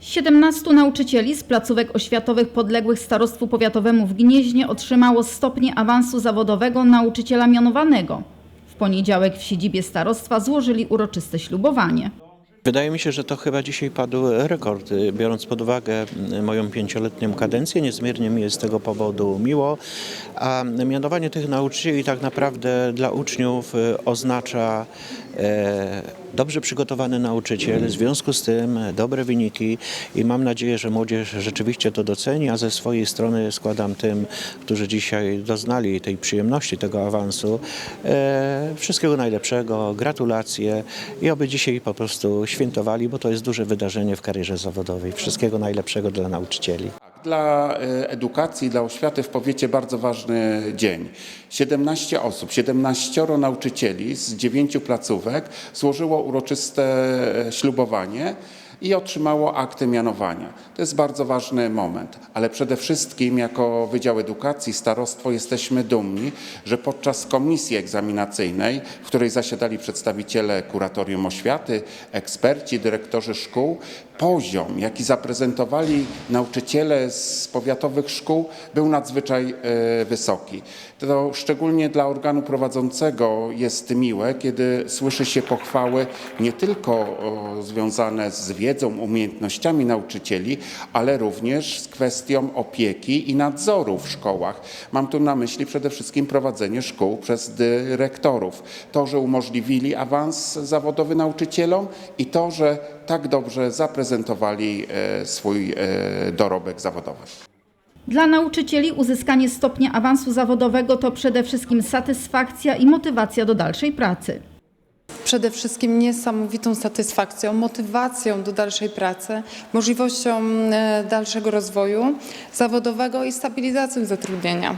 17 nauczycieli z placówek oświatowych podległych Starostwu Powiatowemu w Gnieźnie otrzymało stopnie awansu zawodowego nauczyciela mianowanego. W poniedziałek w siedzibie starostwa złożyli uroczyste ślubowanie. Wydaje mi się, że to chyba dzisiaj padł rekord, biorąc pod uwagę y, moją pięcioletnią kadencję. Niezmiernie mi jest z tego powodu miło, a mianowanie tych nauczycieli tak naprawdę dla uczniów y, oznacza dobrze przygotowany nauczyciel, w związku z tym dobre wyniki i mam nadzieję, że młodzież rzeczywiście to doceni, a ze swojej strony składam tym, którzy dzisiaj doznali tej przyjemności, tego awansu, e, wszystkiego najlepszego, gratulacje i oby dzisiaj po prostu świętowali, bo to jest duże wydarzenie w karierze zawodowej. Wszystkiego najlepszego dla nauczycieli. Dla e, edukacji, dla oświaty w powiecie bardzo ważny dzień. 17 osób, 17 nauczycieli z 9 placówek złożyło uroczyste e, ślubowanie i otrzymało akty mianowania. To jest bardzo ważny moment, ale przede wszystkim jako Wydział Edukacji, Starostwo jesteśmy dumni, że podczas komisji egzaminacyjnej, w której zasiadali przedstawiciele kuratorium oświaty, eksperci, dyrektorzy szkół, poziom, jaki zaprezentowali nauczyciele z powiatowych szkół, był nadzwyczaj e, wysoki. To szczególnie dla organu prowadzącego jest miłe, kiedy słyszy się pochwały nie tylko związane z wiedzą, umiejętnościami nauczycieli, ale również z kwestią opieki i nadzoru w szkołach. Mam tu na myśli przede wszystkim prowadzenie szkół przez dyrektorów. To, że umożliwili awans zawodowy nauczycielom i to, że tak dobrze zaprezentowali e, swój e, dorobek zawodowy. Dla nauczycieli uzyskanie stopnia awansu zawodowego to przede wszystkim satysfakcja i motywacja do dalszej pracy. Przede wszystkim niesamowitą satysfakcją, motywacją do dalszej pracy, możliwością e, dalszego rozwoju zawodowego i stabilizacją zatrudnienia.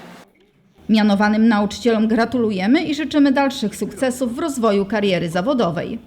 Mianowanym nauczycielom gratulujemy i życzymy dalszych sukcesów w rozwoju kariery zawodowej.